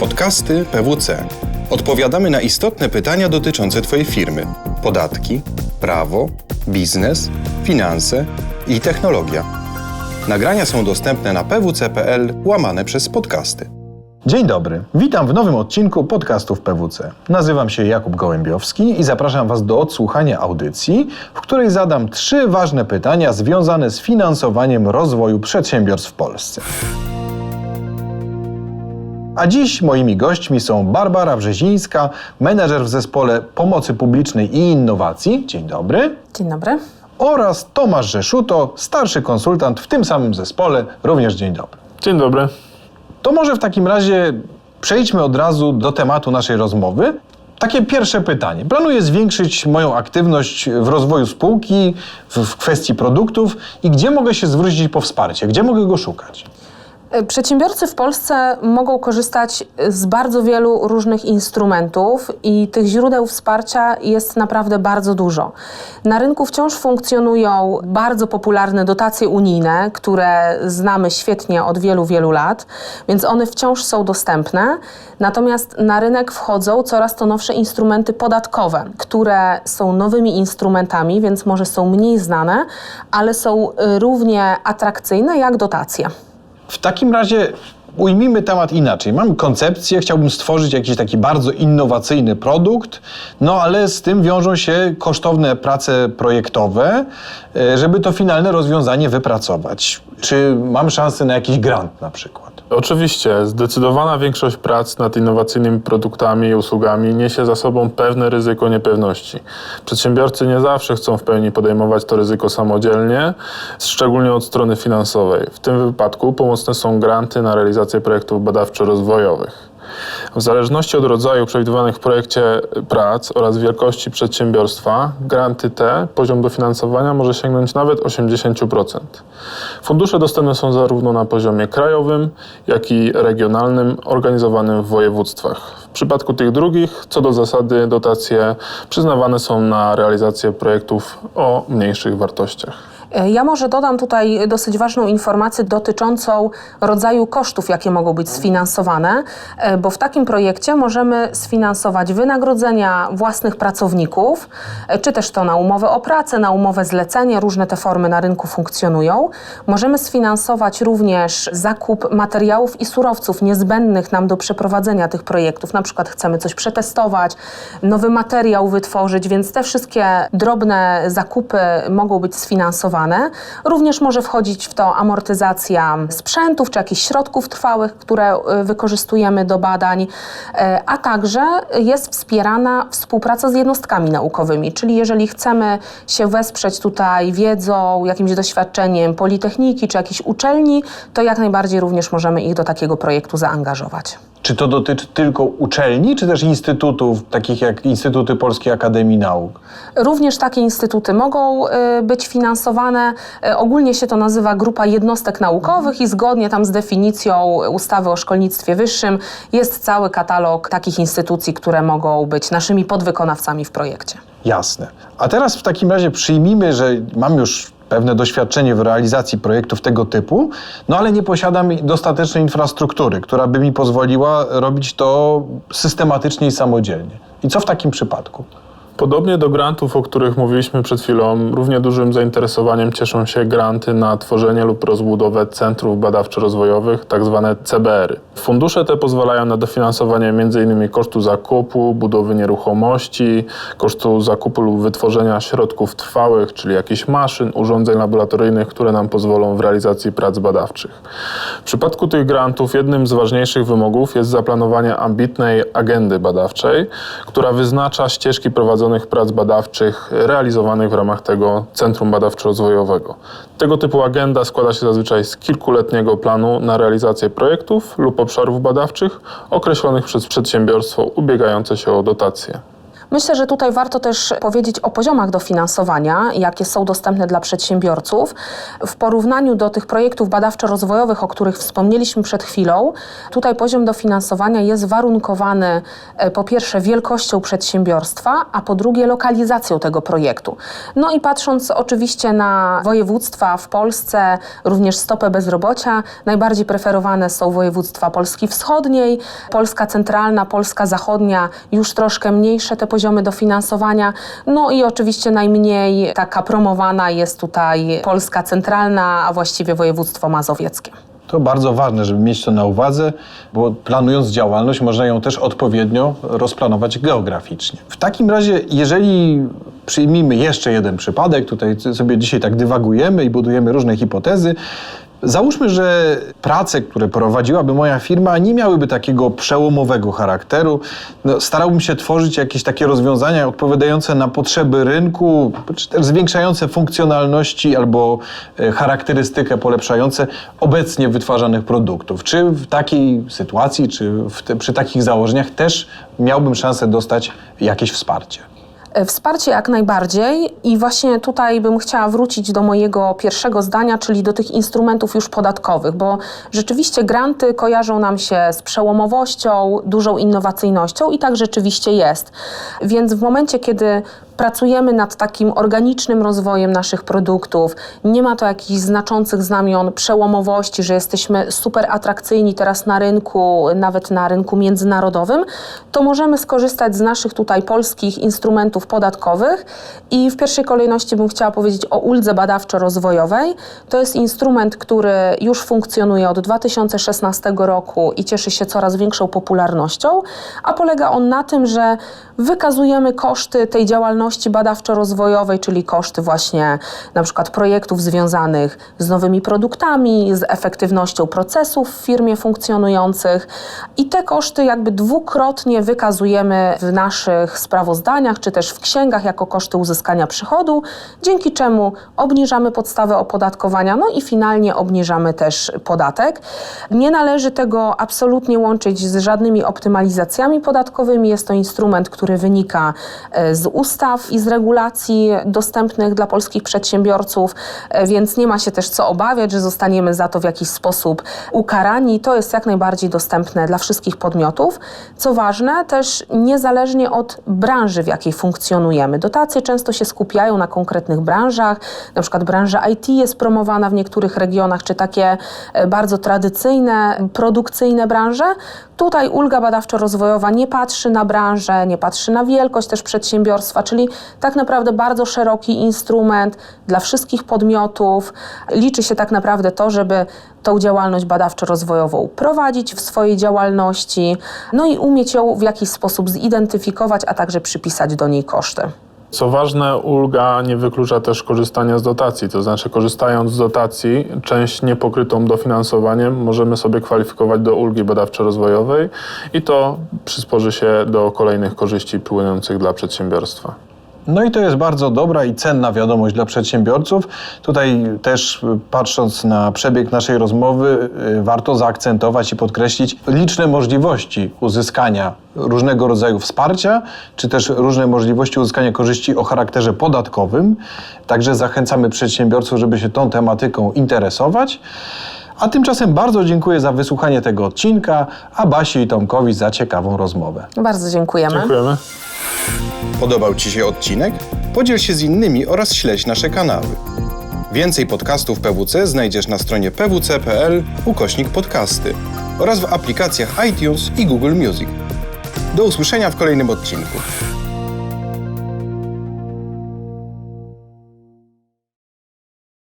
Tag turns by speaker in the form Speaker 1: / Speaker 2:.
Speaker 1: Podcasty PWC. Odpowiadamy na istotne pytania dotyczące Twojej firmy: podatki, prawo, biznes, finanse i technologia. Nagrania są dostępne na pwc.pl łamane przez podcasty.
Speaker 2: Dzień dobry, witam w nowym odcinku podcastów PWC. Nazywam się Jakub Gołębiowski i zapraszam Was do odsłuchania audycji, w której zadam trzy ważne pytania związane z finansowaniem rozwoju przedsiębiorstw w Polsce. A dziś moimi gośćmi są Barbara Brzezińska, menedżer w zespole pomocy publicznej i innowacji. Dzień dobry.
Speaker 3: Dzień dobry.
Speaker 2: Oraz Tomasz Rzeszuto, starszy konsultant w tym samym zespole. Również dzień dobry.
Speaker 4: Dzień dobry.
Speaker 2: To może w takim razie przejdźmy od razu do tematu naszej rozmowy. Takie pierwsze pytanie. Planuję zwiększyć moją aktywność w rozwoju spółki, w, w kwestii produktów i gdzie mogę się zwrócić po wsparcie? Gdzie mogę go szukać?
Speaker 3: Przedsiębiorcy w Polsce mogą korzystać z bardzo wielu różnych instrumentów i tych źródeł wsparcia jest naprawdę bardzo dużo. Na rynku wciąż funkcjonują bardzo popularne dotacje unijne, które znamy świetnie od wielu, wielu lat, więc one wciąż są dostępne. Natomiast na rynek wchodzą coraz to nowsze instrumenty podatkowe, które są nowymi instrumentami, więc może są mniej znane, ale są y, równie atrakcyjne jak dotacje.
Speaker 2: W takim razie ujmijmy temat inaczej. Mam koncepcję, chciałbym stworzyć jakiś taki bardzo innowacyjny produkt, no ale z tym wiążą się kosztowne prace projektowe, e, żeby to finalne rozwiązanie wypracować. Czy mam szansę na jakiś grant na przykład?
Speaker 4: Oczywiście, zdecydowana większość prac nad innowacyjnymi produktami i usługami niesie za sobą pewne ryzyko niepewności. Przedsiębiorcy nie zawsze chcą w pełni podejmować to ryzyko samodzielnie, szczególnie od strony finansowej. W tym wypadku pomocne są granty na realizację projektów badawczo-rozwojowych. W zależności od rodzaju przewidywanych w projekcie prac oraz wielkości przedsiębiorstwa, granty te, poziom dofinansowania może sięgnąć nawet 80%. Fundusze dostępne są zarówno na poziomie krajowym, jak i regionalnym, organizowanym w województwach. W przypadku tych drugich, co do zasady, dotacje przyznawane są na realizację projektów o mniejszych wartościach.
Speaker 3: E, Ja może dodam tutaj dosyć ważną informację dotyczącą rodzaju kosztów, jakie mogą być sfinansowane, e, bo w takim projekcie możemy sfinansować wynagrodzenia własnych pracowników, e, czy też to na umowę o pracę, na umowę zlecenie, różne te formy na rynku funkcjonują. Możemy sfinansować również zakup materiałów i surowców niezbędnych nam do przeprowadzenia tych projektów. Na przykład chcemy coś przetestować, nowy materiał wytworzyć, więc te wszystkie drobne zakupy mogą być sfinansowane. Również może wchodzić w to amortyzacja sprzętów czy jakichś środków trwałych, które y, wykorzystujemy do badań, e, a także jest wspierana współpraca z jednostkami naukowymi, czyli jeżeli chcemy się wesprzeć tutaj wiedzą, jakimś doświadczeniem Politechniki czy jakiejś uczelni, to jak najbardziej również możemy ich do takiego projektu zaangażować.
Speaker 2: Czy to dotyczy tylko uczelni, czy też instytutów, takich jak Instytuty Polskiej Akademii Nauk?
Speaker 3: Również takie instytuty mogą y, być finansowane. Y, Ogólnie się to nazywa grupa jednostek naukowych i zgodnie tam z definicją ustawy o szkolnictwie wyższym jest cały katalog takich instytucji, które mogą być naszymi podwykonawcami w projekcie.
Speaker 2: Jasne. A teraz w takim razie przyjmijmy, że mam już pewne doświadczenie w realizacji projektów tego typu, no ale nie posiadam dostatecznej infrastruktury, która by mi pozwoliła robić to systematycznie i samodzielnie. I co w takim przypadku?
Speaker 4: Podobnie do grantów, o których mówiliśmy przed chwilą, równie dużym zainteresowaniem cieszą się granty na tworzenie lub rozbudowę centrów badawczo-rozwojowych, tzw. CBR-y. Fundusze te pozwalają na dofinansowanie m.in. kosztu zakupu, budowy nieruchomości, kosztu zakupu lub wytworzenia środków trwałych, czyli jakichś maszyn, urządzeń laboratoryjnych, które nam pozwolą w realizacji prac badawczych. W przypadku tych grantów jednym z ważniejszych wymogów jest zaplanowanie ambitnej agendy badawczej, która wyznacza ścieżki prowadzonych prac badawczych realizowanych w ramach tego Centrum Badawczo-Rozwojowego. Tego typu agenda składa się zazwyczaj z kilkuletniego planu na realizację projektów lub obszarów badawczych określonych przez przedsiębiorstwo ubiegające się o dotacje.
Speaker 3: Myślę, że tutaj warto też powiedzieć o poziomach dofinansowania, jakie są dostępne dla przedsiębiorców. W porównaniu do tych projektów badawczo-rozwojowych, o których wspomnieliśmy przed chwilą, tutaj poziom dofinansowania jest warunkowany e, po pierwsze wielkością przedsiębiorstwa, a po drugie lokalizacją tego projektu. No i patrząc oczywiście na województwa w Polsce, również stopę bezrobocia, najbardziej preferowane są województwa Polski Wschodniej, Polska Centralna, Polska Zachodnia, już troszkę mniejsze te poziomy dofinansowania. No i oczywiście najmniej taka promowana jest tutaj Polska Centralna, a właściwie województwo mazowieckie.
Speaker 2: To bardzo ważne, żeby mieć to na uwadze, bo planując działalność, można ją też odpowiednio rozplanować geograficznie. W takim razie, jeżeli przyjmijmy jeszcze jeden przypadek, tutaj sobie dzisiaj tak dywagujemy i budujemy różne hipotezy, Załóżmy, że prace, które prowadziłaby moja firma, nie miałyby takiego przełomowego charakteru. No, starałbym się tworzyć jakieś takie rozwiązania odpowiadające na potrzeby rynku, czy też zwiększające funkcjonalności albo e, charakterystykę polepszające obecnie wytwarzanych produktów. Czy w takiej sytuacji, czy te, przy takich założeniach też miałbym szansę dostać jakieś wsparcie?
Speaker 3: E, Wsparcie jak najbardziej i właśnie tutaj bym chciała wrócić do mojego pierwszego zdania, czyli do tych instrumentów już podatkowych, bo rzeczywiście granty kojarzą nam się z przełomowością, dużą innowacyjnością i tak rzeczywiście jest. Więc w momencie, kiedy pracujemy nad takim organicznym rozwojem naszych produktów, nie ma to jakichś znaczących znamion przełomowości, że jesteśmy super atrakcyjni teraz na rynku, nawet na rynku międzynarodowym, to możemy skorzystać z naszych tutaj polskich instrumentów podatkowych. I w pierwszej kolejności bym chciała powiedzieć o uldze badawczo-rozwojowej. To jest instrument, który już funkcjonuje od 2016 roku i cieszy się coraz większą popularnością, a polega on na tym, że wykazujemy koszty tej działalności badawczo-rozwojowej, czyli koszty właśnie na przykład projektów związanych z nowymi produktami, z efektywnością procesów w firmie funkcjonujących i te koszty jakby dwukrotnie wykazujemy w naszych sprawozdaniach, czy też w księgach jako koszty uzyskania przychodu, dzięki czemu obniżamy podstawę opodatkowania, no i finalnie obniżamy też podatek. Nie należy tego absolutnie łączyć z żadnymi optymalizacjami podatkowymi. Jest to instrument, który wynika e, z ustaw i z regulacji dostępnych dla polskich przedsiębiorców, e, więc nie ma się też co obawiać, że zostaniemy za to w jakiś sposób ukarani. To jest jak najbardziej dostępne dla wszystkich podmiotów. Co ważne, też niezależnie od branży, w jakiej funkcjonujemy. Dotacje często się skupiają na konkretnych branżach, na przykład branża IT jest promowana w niektórych regionach, czy takie e, bardzo tradycyjne, produkcyjne branże. Tutaj ulga badawczo-rozwojowa nie patrzy na branżę, nie patrzy na wielkość też przedsiębiorstwa, czyli tak naprawdę bardzo szeroki instrument dla wszystkich podmiotów. Liczy się tak naprawdę to, żeby tą działalność badawczo-rozwojową prowadzić w swojej działalności, no i umieć ją w jakiś sposób zidentyfikować, a także przypisać do niej koszty.
Speaker 4: Co ważne, ulga nie wyklucza też korzystania z dotacji, to znaczy korzystając z dotacji, część niepokrytą dofinansowaniem możemy sobie kwalifikować do ulgi badawczo-rozwojowej i to przysporzy się do kolejnych korzyści płynących dla przedsiębiorstwa.
Speaker 2: No i to jest bardzo dobra i cenna wiadomość dla przedsiębiorców. Tutaj też y, patrząc na przebieg naszej rozmowy, y, warto zaakcentować i podkreślić liczne możliwości uzyskania różnego rodzaju wsparcia, czy też różne możliwości uzyskania korzyści o charakterze podatkowym. Także zachęcamy przedsiębiorców, żeby się tą tematyką interesować. A tymczasem bardzo dziękuję za wysłuchanie tego odcinka, a Basi i Tomkowi za ciekawą rozmowę.
Speaker 3: Bardzo dziękujemy.
Speaker 4: Dziękujemy.
Speaker 1: Podobał Ci się odcinek? Podziel się z innymi oraz śledź nasze kanały. Więcej podcastów PWC znajdziesz na stronie pwc.pl ukośnik podcasty oraz w aplikacjach iTunes i Google Music. Do usłyszenia w kolejnym odcinku.